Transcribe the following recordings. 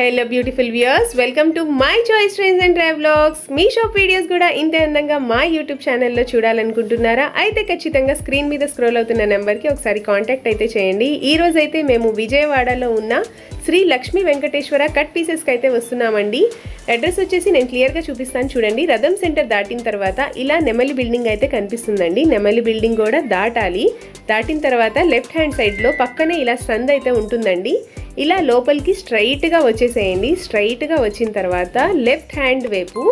Hello beautiful viewers welcome to my choice trains and travelogues me shop videos కూడా ఇంతే అందంగా మా YouTube ఛానల్లో చూడాలనుకుంటున్నారా? అయితే ఖచ్చితంగా స్క్రీన్ మీద స్క్రోల్ అవుతున్న నెంబర్కి ఒకసారి కాంటాక్ట్ అయితే చేయండి. ఈ రోజైతే అయితే మేము విజయవాడలో ఉన్న శ్రీ లక్ష్మీ వెంకటేశ్వర కట్ పీసెస్కి అయితే వస్తున్నామండి. అడ్రస్ వచ్చేసి నేను క్లియర్గా చూపిస్తాను చూడండి. రథం సెంటర్ దాటిన తర్వాత ఇలా నెమలి బిల్డింగ్ అయితే కనిపిస్తుందండి. నెమలి బిల్డింగ్ కూడా దాటాలి. దాటిన తర్వాత లెఫ్ట్ హ్యాండ్ సైడ్లో పక్కనే ఇలా సంద్ అయితే ఉంటుందండి. ఇలా లోపలికి స్ట్రైట్గా వచ్చేసేయండి. స్ట్రైట్గా వచ్చిన తర్వాత లెఫ్ట్ హ్యాండ్ వైపు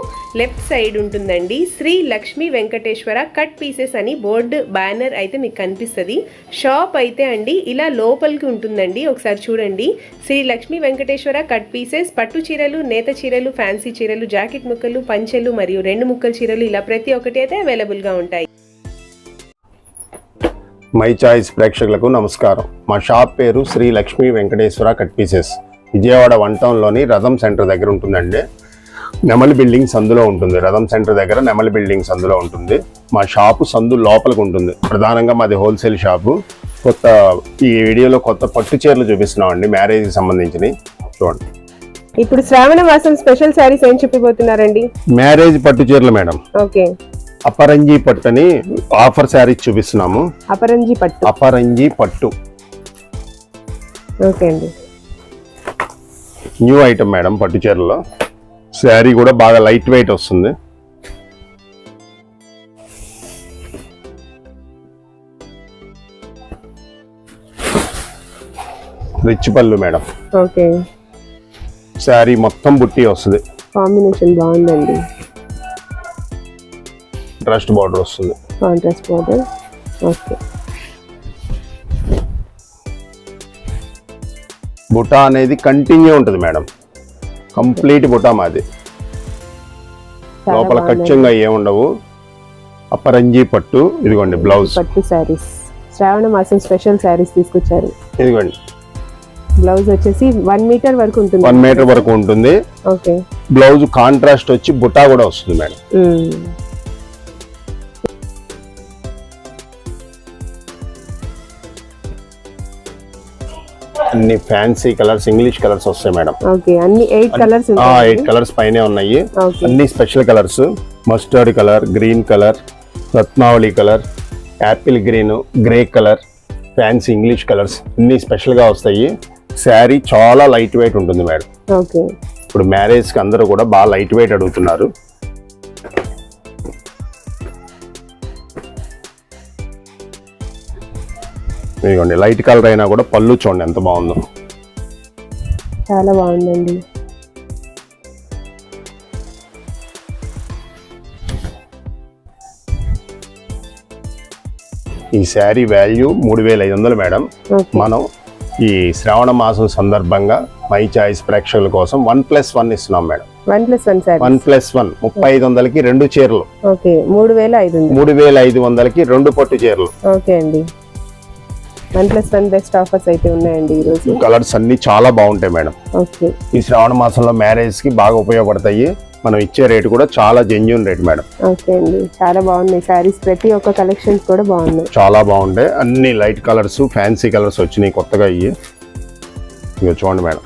లెఫ్ట్ సైడ్ ఉంటుందండి. శ్రీ లక్ష్మీ వెంకటేశ్వర కట్ పీసెస్ అని బోర్డు బ్యానర్ అయితే మీకు కనిపిస్తుంది. షాప్ అయితే అండి ఇలా లోపలికి ఉంటుందండి. ఒకసారి చూడండి. శ్రీ శ్రీ లక్ష్మీ వెంకటేశ్వర కట్ పీసెస్ పట్టు చీరలు నేత చీరలు ఫ్యాన్సీ చీరలు జాకెట్ ముక్కలు పంచెలు మరియు రెండు ముక్కల చీరలు ఇలా ప్రతి ఒక్కటి అయితే అవైలబుల్గా ఉంటాయి. మై చాయిస్ ప్రేక్షకులకు నమస్కారం. మా షాప్ పేరు Shri Lakshmi Venkateswara cut pieces. Vijayawada one టౌన్లోని Ratham centre దగ్గర ఉంటుందండి. నెమలి బిల్డింగ్ సందులో ఉంటుంది. రథం సెంటర్ దగ్గర నెమలి బిల్డింగ్ సందులో ఉంటుంది. మా షాపు సందు లోపలికి ఉంటుంది. ప్రధానంగా మాది హోల్సేల్ షాపు. కొత్త ఈ వీడియోలో కొత్త పట్టు చీరలు చూపిస్తున్నామండి మ్యారేజ్కి సంబంధించినవి. చూడండి. ఇప్పుడు శ్రావణ మాసం స్పెషల్ శారీస్ ఏం చెప్పిపోతున్నారండి మ్యారేజ్ పట్టు చీరలు మేడం. ఓకే. అపరంజీ పట్టు అని ఆఫర్ శారీస్ చూపిస్తున్నాము. అపరంజి పట్టు. అపరంజీ పట్టు. ఓకే అండి. న్యూ ఐటమ్ మేడం పట్టు చీరలో. శారీ కూడా బాగా లైట్ వెయిట్ వస్తుంది. రిచ్ పళ్ళు మేడం. ఓకే. శారీ మొత్తం బుట్టి వస్తుంది. కాంబినేషన్ బాగుందండి. ట్రస్ట్ బార్డర్ వస్తుంది. Contrast border okay. బుటా అనేది కంటిన్యూ ఉంటుంది మేడం. కంప్లీట్ బుటా మాది. లోపల. కచ్చంగా ఏముండవు అపరంజీ పట్టు ఇదిగోండి బ్లౌజ్ పట్టు శారీస్. శ్రావణ మాసం స్పెషల్ శారీస్ తీసుకొచ్చారు. ఇదిగోండి. బ్లౌజ్ వచ్చేసి వన్ మీటర్ వరకు ఉంటుంది. వన్ మీటర్ వరకు ఉంటుంది. ఓకే. బ్లౌజ్ కాంట్రాస్ట్ వచ్చి బుటా కూడా వస్తుంది మేడం. అన్ని ఫ్యాన్సీ కలర్స్ ఇంగ్లీష్ కలర్స్ వస్తాయి మేడం. ఓకే అన్ని ఎయిట్ కలర్స్ ఎయిట్ కలర్స్ పైనే ఉన్నాయి. అన్ని special colours. Mustard colour green colour రత్నావళి colour apple green grey colour fancy English colours అన్ని స్పెషల్గా వస్తాయి. శారీ చాలా లైట్ వెయిట్ ఉంటుంది మేడం. ఇప్పుడు మ్యారేజ్కి అందరూ కూడా బాగా లైట్ వెయిట్ అడుగుతున్నారు. ఇదిగోండి లైట్ కలర్ అయినా కూడా పళ్ళు చూడండి ఎంత బాగుందో. చాలా బాగుందండి. ఈ శారీ వాల్యూ మూడు వేల ఐదు వందలు మేడం. మనం ఈ శ్రావణ మాసం సందర్భంగా మై చాయిస్ ప్రేక్షకుల కోసం వన్ ప్లస్ వన్ ఇస్తున్నాం madam. One plus one sari one plus one ముప్పై ఐదు వందలకి రెండు చీరలు. ఓకే మూడు వేల ఐదు మూడు వేల ఐదు వందలకి రెండు పట్టు చీరలు. ఓకే అండి. One plus one best offers అయితే ఉన్నాయండి ఈరోజు కలర్స్ అన్ని చాలా బాగుంటాయి మేడం. ఓకే. ఈ శ్రావణ మాసంలో మ్యారేజ్కి బాగా ఉపయోగపడతాయి. మనం ఇచ్చే రేటు కూడా చాలా జెన్యున్ రేట్ మేడం. ఓకే అండి. చాలా బాగున్నాయి. శారీస్ ప్రతి ఒక్క కలెక్షన్స్ కూడా బాగున్నాయి. చాలా బాగుంటాయి అన్ని లైట్ కలర్స్ ఫ్యాన్సీ కలర్స్ వచ్చినాయి కొత్తగా ఇవి ఇక చూడండి మేడం.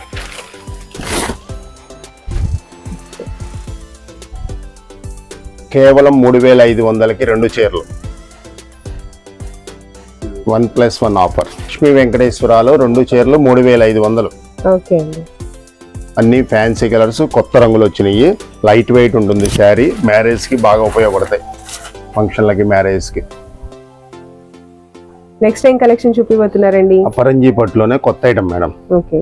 కేవలం మూడు వేల ఐదు వందలకి రెండు చీరలు. One plus one offer. Lakshmi Venkateswarlu రెండు చీరలు మూడు వేల ఐదు వందలు. ఓకే అండి. అన్ని ఫ్యాన్సీ కలర్స్ కొత్త రంగులు వచ్చినాయి. లైట్ వెయిట్ ఉంటుంది శారీ. మ్యారేజ్కి బాగా ఉపయోగపడతాయి. ఫంక్షన్లకి మ్యారేజ్కి నెక్స్ట్ టైం కలెక్షన్ చూపిపోతున్నారండి అపరంజీ పట్టులోనే కొత్త ఐటమ్ మేడం ఓకే.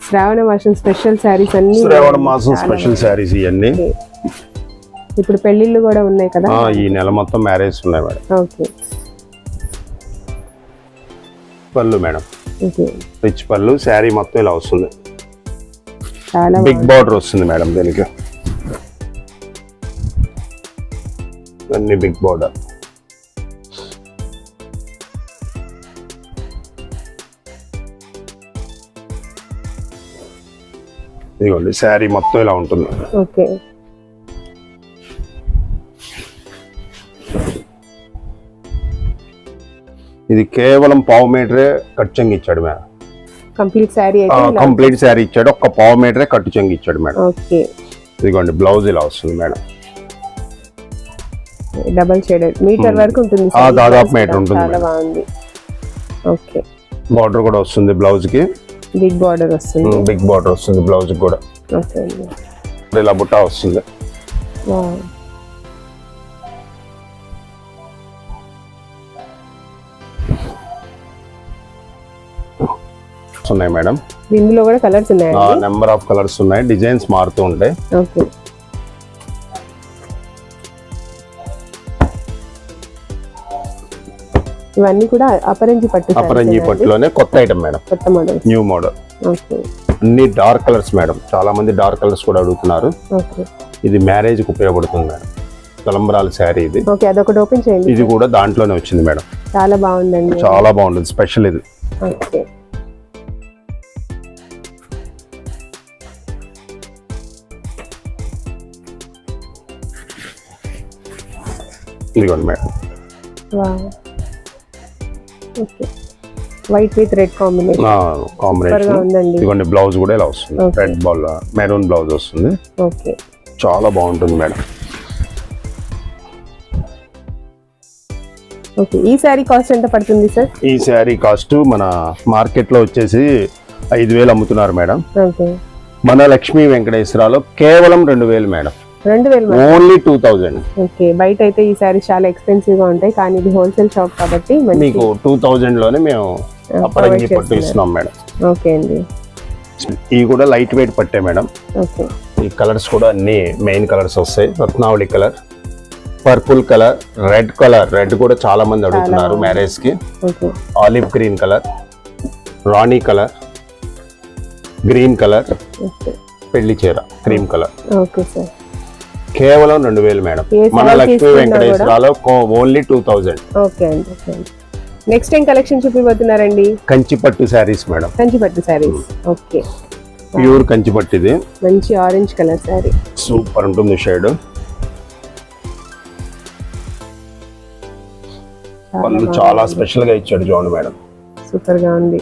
శ్రావణ మాసం స్పెషల్ శారీస్ అన్ని శ్రావణ మాసం స్పెషల్ శారీస్ ఇవన్నీ. ఇప్పుడు పెళ్ళిళ్ళు కూడా ఉన్నాయి కదా? ఈ నెల మొత్తం మ్యారేజ్ ఉన్నాయి మేడం ఓకే. పళ్ళు మేడం. రిచ్ పళ్ళు శారీ మొత్తం ఇలా వస్తుంది. చాలా బిగ్ బార్డర్ వస్తుంది మేడం దీనికి. అన్ని బిగ్ బార్డర్. ఇదిగోండి శారీ మొత్తం ఇలా ఉంటుంది. ఓకే. ఇది కేవలం పావు మీటరే కట్ చెంగి ఇచ్చాడు మేడం. కంప్లీట్ శారీ కంప్లీట్ ఇచ్చాడు. ఒక్క పావు మీటరే కట్టు చెంగి ఇచ్చాడు మేడం. ఓకే ఇదిగోండి బ్లౌజ్ ఇలా వస్తుంది మేడం. డబల్ షేడెడ్ మీటర్ వరకు ఉంటుంది. దాదాపు మీటర్ ఉంటుంది. బాగుంది. ఓకే బార్డర్ కూడా వస్తుంది బ్లౌజ్కి. బిగ్ బార్డర్ వస్తుంది. బిగ్ బార్డర్ వస్తుంది బ్లౌజ్ కూడా. ఇలా బుట్టా వస్తుంది. ఉన్నాయి మేడం ఇందులో కూడా కలర్స్ ఉన్నాయండి. నెంబర్ ఆఫ్ కలర్స్ ఉన్నాయి. డిజైన్స్ మారుతూ ఉంటాయి. ఓకే. ఇవన్నీ కూడా అపరంజి పట్టు అపరంజి? పట్టులోనే కొత్త ఐటమ్ మేడం కొత్త మోడల్ న్యూ మోడల్ ఓకే. అన్ని డార్క్ కలర్స్ మేడం చాలా మంది డార్క్ కలర్స్ కూడా అడుగుతున్నారు. ఇది మ్యారేజ్కి ఉపయోగపడుతుంది మేడం తలంబరాల శారీ ఇది. ఓకే అదొకటి ఓపెన్ చేయండి. ఇది కూడా దాంట్లోనే వచ్చింది మేడం చాలా బాగుందండి. చాలా బాగుంటుంది. స్పెషల్ ఇది. ఓకే. ఇదిగోండి madam okay white with red combination combination ఉందండి. ఇదిగోండి బ్లౌజ్ కూడా ఇలా వస్తుంది. రెడ్ బాల్ మెరూన్ బ్లౌజ్ వస్తుంది. ఓకే చాలా బాగుంటుంది మేడం. ఓకే ఈ శారీ కాస్ట్ ఎంత పడుతుంది సార్ ఈ శారీ కాస్ట్ మన మార్కెట్లో వచ్చేసి ఐదు వేలు అమ్ముతున్నారు మేడం. మన లక్ష్మీ వెంకటేశ్వరలో కేవలం రెండు వేలు మేడం. రెండు వేలు. Only two thousand. ఓకే బయట అయితే ఈ శారీస్ చాలా ఎక్స్పెన్సివ్గా ఉంటాయి కానీ ఇది హోల్సేల్ షాప్ కాబట్టి మీకు టూ థౌజండ్లోనే మేము provide పట్టు ఇస్తున్నాం మేడం. ఓకే అండి. ఇవి కూడా లైట్ వెయిట్ పట్టే మేడం. ఓకే. ఈ కలర్స్ కూడా అన్ని మెయిన్ కలర్స్ వస్తాయి. రత్నావళి colour purple colour red colour. Red కూడా చాలా మంది అడుగుతున్నారు. మ్యారేజ్కి ఆలివ్ గ్రీన్ కలర్ రాణి కలర్ గ్రీన్ కలర్ పెళ్ళి చీర క్రీమ్ కలర్. Okay sir. కేవలం రెండు వేలు మేడం. మన లక్ష్మీ వెంకటేశ్వరలో ఓన్లీ టూ థౌజండ్ ఓకే అండి ఓకే అండి. నెక్స్ట్ ఏం కలెక్షన్ చూపిపోతున్నారండి కంచి పట్టు శారీస్ మేడం. కంచి పట్టు శారీస్ ఓకే ప్యూర్ కంచి పట్టు ఇది మంచి ఆరెంజ్ కలర్ శారీ సూపర్ ఉంటుంది షేడ్ పళ్ళు చాలా స్పెషల్గా ఇచ్చాడు చూడండి మేడం. సూపర్గా ఉంది.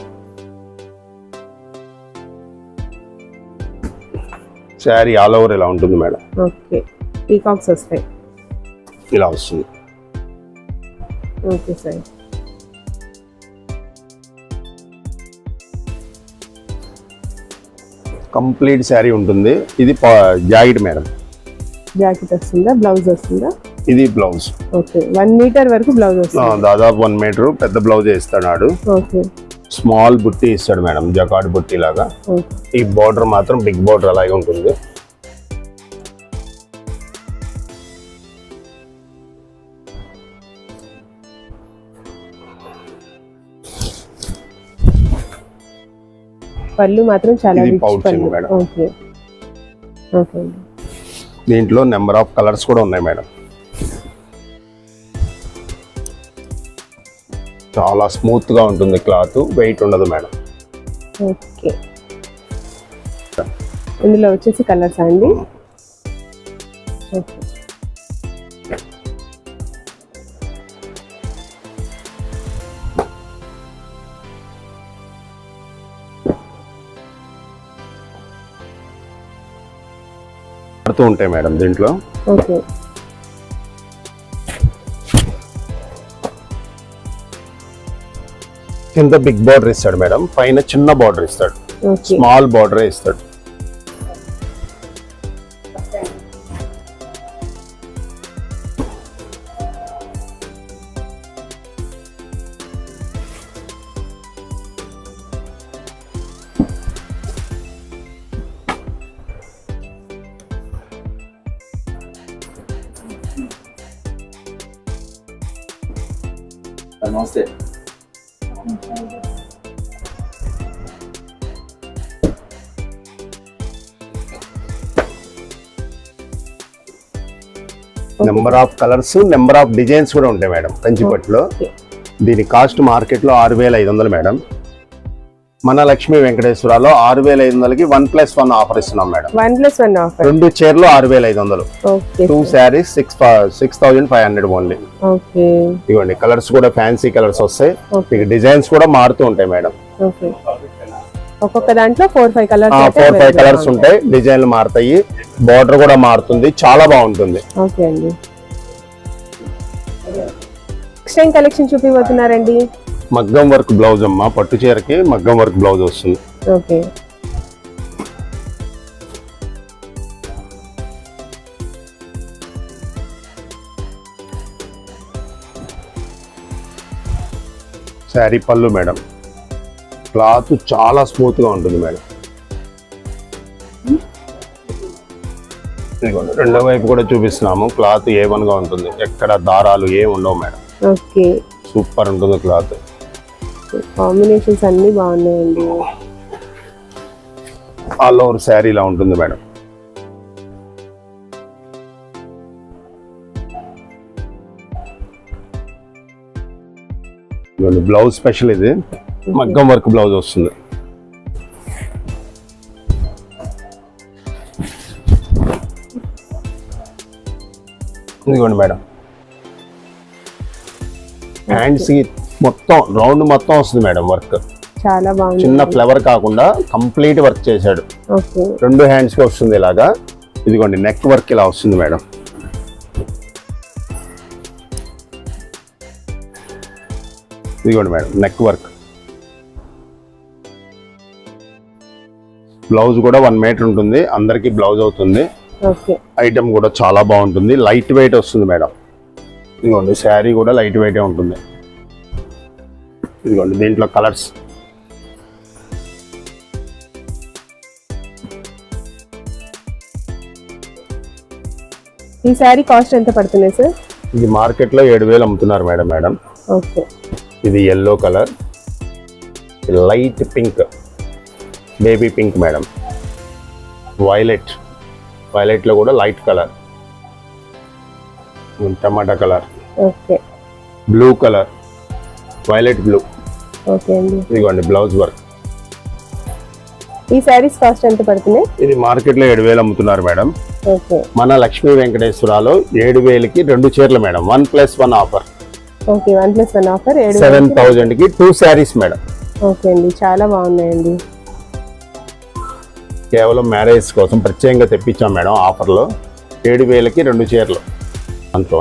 శారీ ఆల్ ఓవర్ ఇలా ఉంటుంది మేడం. ఓకే పీకాక్స్ వస్తాయి. ఇలా వస్తుంది. Okay sir. కంప్లీట్ శారీ ఉంటుంది. ఇది జాకెట్ మేడం. జాకెట్ వస్తుందా? బ్లౌజ్ వస్తుందా? ఇది బ్లౌజ్. ఓకే. వన్ మీటర్ వరకు బ్లౌజ్ ఆ, వస్తుంది. దాదాపు వన్ మీటర్ పెద్ద బ్లౌజ్ ఇస్తాడు ఓకే. స్మాల్ బుట్టి ఇస్తాడు మేడం జకాడ్ బుట్టి లాగా. ఈ బార్డర్ మాత్రం బిగ్ బార్డర్ అలాగే ఉంటుంది. పళ్ళు మాత్రం చాలా ఇది మేడం. ఓకే ఓకే అండి. దీంట్లో నెంబర్ ఆఫ్ కలర్స్ కూడా ఉన్నాయి మేడం. చాలా స్మూత్గా ఉంటుంది క్లాత్. వెయిట్ ఉండదు మేడం. ఓకే ఇందులో వచ్చేసి కలర్స్ అండి. ఓకే పడుతూ ఉంటాయి మేడం దీంట్లో. ఓకే. కింద బిగ్ బార్డర్ ఇస్తాడు మేడం. పైన చిన్న బార్డర్ ఇస్తాడు. స్మాల్ బార్డర్ ఇస్తాడు. Number of colours number of designs కూడా ఉంటాయి మేడం కంచిపట్టులో. దీని కాస్ట్ మార్కెట్లో ఆరు వేల ఐదు వందలు మేడం. మన లక్ష్మీ వెంకటేశ్వరలో ఆరు వేల ఐదు వందలకి వన్ ప్లస్ వన్ ఆఫర్ ఇస్తున్నాం madam. One plus one offer రెండు చీరలు ఆరు వేల ఐదు వందలు. Two saris six six thousand five hundred only ఇవ్వండి కలర్స్ కూడా ఫ్యాన్సీ కలర్స్ వస్తాయి. మీకు డిజైన్స్ కూడా మారుతూ ఉంటాయి మేడం. ఒక్కొక్క దాంట్లో four five colours four five colours ఉంటాయి. డిజైన్లు మారుతాయి. బార్డర్ కూడా మారుతుంది. చాలా బాగుంటుంది. ఓకే అండి. నెక్స్ట్ టైం కలెక్షన్ చూపిపోతున్నారండి మగ్గం వర్క్ బ్లౌజ్ అమ్మా. పట్టు చీరకి మగ్గం వర్క్ బ్లౌజ్ వస్తుంది. ఓకే. శారీ పళ్ళు మేడం. క్లాత్ చాలా స్మూత్గా ఉంటుంది మేడం. రెండో వైపు కూడా చూపిస్తున్నాము. క్లాత్ ఏ వన్గా ఉంటుంది. ఎక్కడ దారాలు ఏ ఉండవు మేడం. ఓకే. సూపర్ ఉంటుంది క్లాత్. కాంబినేషన్స్ అన్ని బాగున్నాయండి. ఆల్ ఓవర్ శారీ ఇలా ఉంటుంది మేడం. బ్లౌజ్ స్పెషల్ ఇది. మగ్గం వర్క్ బ్లౌజ్ వస్తుంది. ఇదిగోండి మేడం. హ్యాండ్స్ మొత్తం రౌండ్ మొత్తం వస్తుంది మేడం వర్క్. చాలా బాగుంది. చిన్న ఫ్లవర్ కాకుండా కంప్లీట్ వర్క్ చేశాడు. రెండు హ్యాండ్స్కి వస్తుంది ఇలాగా. ఇదిగోండి నెక్ వర్క్ ఇలా వస్తుంది మేడం. ఇదిగోండి మేడం నెక్ వర్క్ బ్లౌజ్ కూడా వన్ మీటర్ ఉంటుంది. అందరికి బ్లౌజ్ అవుతుంది. ఐటమ్ కూడా చాలా బాగుంటుంది. లైట్ వెయిట్ వస్తుంది మేడం. ఇదిగోండి శారీ కూడా లైట్ వెయిటే ఉంటుంది. ఇదిగోండి దీంట్లో కలర్స్. ఈ శారీ కాస్ట్ ఎంత పడుతుంది సార్? ఇది మార్కెట్లో ఏడు వేలు అమ్ముతున్నారు మేడం మేడం. ఓకే. ఇది yellow colour light pink. Baby pink madam violet వైలెట్లో కూడా లైట్ కలర్ టమాటా colour okay blue colour violet blue okay అండి. ఇదిగోండి బ్లౌజ్ వర్క్ ఈ శారీస్ కాస్ట్ ఎంత పడుతున్నాయి? ఇది మార్కెట్లో ఏడు వేలు అమ్ముతున్నారు మేడం ఓకే మన లక్ష్మీ వెంకటేశ్వరాలో ఏడు వేలకి రెండు చీరలు madam one plus one offer okay one plus one offer seven థౌజండ్కి టూ శారీస్ మేడం ఓకే అండి చాలా బాగున్నాయండి. కేవలం మ్యారేజ్ కోసం ప్రత్యేకంగా తెప్పించాం మేడం ఆఫర్లో. ఏడు వేలకి రెండు చీరలు. అంతో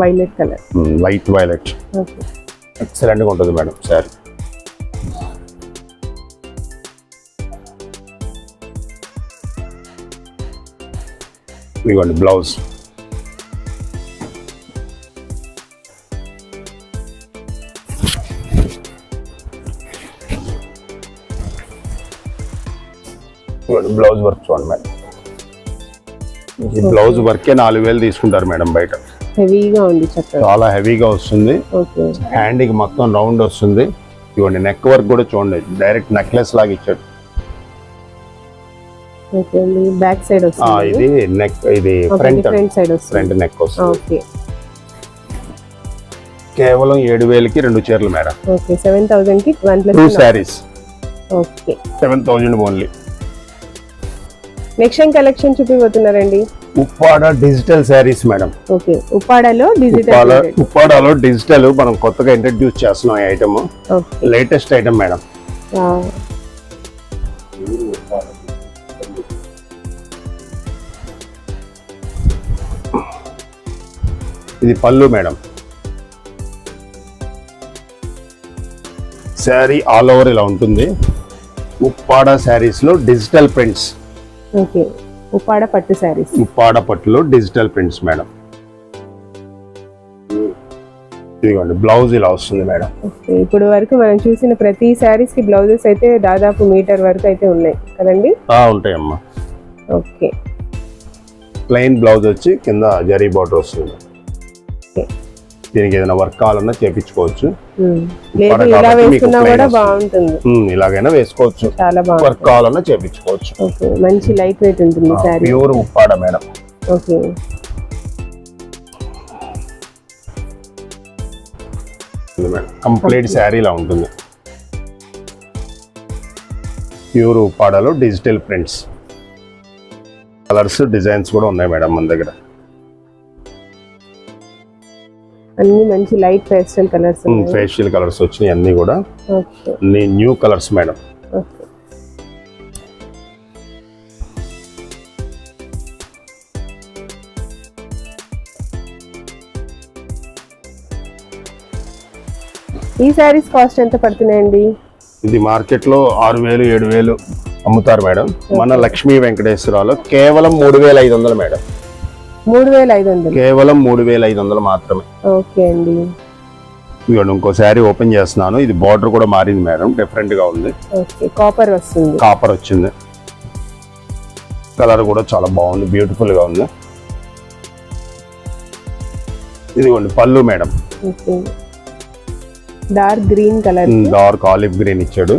వైలెట్ కలర్ లైట్ వైలెట్ ఎక్సలెంట్గా ఉంటుంది మేడం సారీ ఇదిగోండి బ్లౌజ్ బ్లౌజ్ వర్క్ చూడండి మేడం. ఈ బ్లౌజ్ వర్కే నాలుగు వేలు తీసుకుంటారు మేడం బయట. హెవీగా ఉంది చాలా హెవీగా వస్తుంది. ఓకే హ్యాండ్కి మొత్తం రౌండ్ వస్తుంది. ఇవ్వండి నెక్ వర్క్ కూడా చూడండి. డైరెక్ట్ నెక్లెస్ లాగా ఇచ్చాడు. బ్యాక్ సైడ్ ఇది నెక్ ఇది ఫ్రంట్ సైడ్ ఫ్రంట్ నెక్ వస్తుంది. కేవలం ఏడు వేలకి రెండు చీరలు madam. Okay seven థౌసండ్కి one two plus sarees okay seven thousand only next collection చూపిపోతున్నారండి Uppada digital sarees madam okay ఉప్పాడలో Uppada digital ఉప్పాడలో డిజిటల్ మనం కొత్తగా ఇంట్రడ్యూస్ చేస్తున్నాం ఈ ఐటమ్ లేటెస్ట్ ఐటమ్ మేడం ఇది పళ్ళు మేడం శారీ ఆల్ ఓవర్ ఇలా ఉంటుంది. ఉప్పాడ శారీస్లో డిజిటల్ ప్రింట్స్ ఓకే. ఉప్పాడ పట్టు శారీస్. ఉప్పాడ పట్టులో డిజిటల్ ప్రింట్స్ మేడం. ఇదిగోండి బ్లౌజ్ ఇలా వస్తుంది మేడం. ఓకే. ఇప్పుడు వరకు మనం చూసిన ప్రతి శారీస్కి బ్లౌజెస్ అయితే దాదాపు మీటర్ వరకు అయితే ఉన్నాయి. కదండి? ఆ, ఉంటాయమ్మా. ఓకే. ప్లెయిన్ బ్లౌజ్ వచ్చి కింద జరీ బార్డర్ వస్తుంది. ఓకే. దీనికి ఏదైనా వర్క్ కావాలన్నా చేపించుకోవచ్చు. ఇలాగైనా వేసుకోవచ్చు. వర్క్ కావాలన్నా చేపించుకోవచ్చు. మంచి లైట్ వెయిట్ ఉంటుంది pure Uppada madam. Okay. Complete శారీలా ఉంటుంది. ప్యూర్ ఉప్పాడలో డిజిటల్ ప్రింట్స్ కలర్స్ డిజైన్స్ కూడా ఉన్నాయి మేడం మన దగ్గర. అన్ని మంచి light pastel colours facial colours వచ్చినాయి అన్నీ కూడా. అన్ని న్యూ కలర్స్ మేడం ఈ శారీస్ కాస్ట్ ఎంత పడుతున్నాయండి? ఇది మార్కెట్లో ఆరు వేలు ఏడు వేలు అమ్ముతారు మేడం మన లక్ష్మీ వెంకటేశ్వరరావులో కేవలం మూడు వేల ఐదు వందలు మేడం మూడు వేల ఐదు వందలు. కేవలం మూడు వేల ఐదు వందలు మాత్రమే. ఓకే అండి. ఇదిగోండి ఇంకో శారీ ఓపెన్ చేస్తున్నాను. ఇది బార్డర్ కూడా మారింది మేడం డిఫరెంట్గా ఉంది కాపర్ వస్తుంది. కాపర్ వచ్చింది. కలర్ కూడా చాలా బాగుంది బ్యూటిఫుల్గా ఉంది. ఇదిగోండి పళ్ళు madam. Dark green colour. Dark olive green ఇచ్చాడు.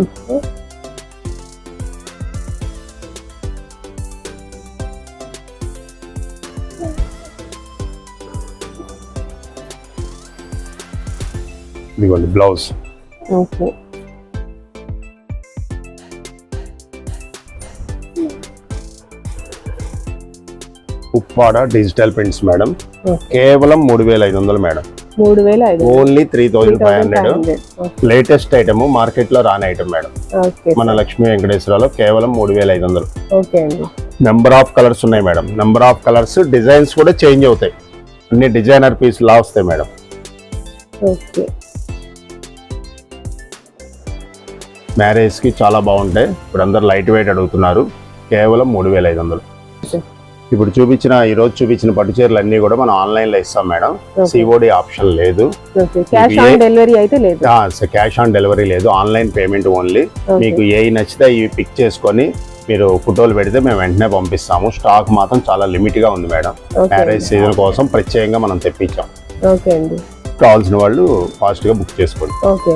ఇదిగోండి blouse. Okay. Uppada digital prints madam. కేవలం మూడు వేల ఐదు వందలు మేడం. మూడు వేల ఐదు only three thousand five hundred. Latest item మార్కెట్లో రాని ఐటమ్ మేడం. మన లక్ష్మీ వెంకటేశ్వరలో కేవలం మూడు వేల ఐదు వందలు. నెంబర్ ఆఫ్ కలర్స్ ఉన్నాయి madam. Number of colours designs కూడా చేంజ్ అవుతాయి. అన్ని డిజైనర్ పీస్ లా వస్తాయి మేడం. ఓకే. మ్యారేజ్కి చాలా బాగుంటాయి. ఇప్పుడు అందరు లైట్ వెయిట్ అడుగుతున్నారు. కేవలం మూడు వేల ఐదు వందలు. ఇప్పుడు చూపించిన ఈ రోజు చూపించిన పట్టు చీరలు అన్ని కూడా మనం ఆన్లైన్లో ఇస్తాం మేడం. సిఓడి ఆప్షన్ లేదు. క్యాష్ ఆన్ డెలివరీ అయితే లేదు. క్యాష్ ఆన్ డెలివరీ లేదు. Online payment only. మీకు ఏ నచ్చితే ఇవి పిక్ చేసుకొని మీరు ఫోటోలు పెడితే మేము వెంటనే పంపిస్తాము. స్టాక్ మాత్రం చాలా లిమిట్గా ఉంది మేడం. మ్యారేజ్ సీజన్ కోసం ప్రత్యేకంగా మనం తెప్పించాం. కావాల్సిన వాళ్ళు ఫాస్ట్గా బుక్ చేసుకోండి. ఓకే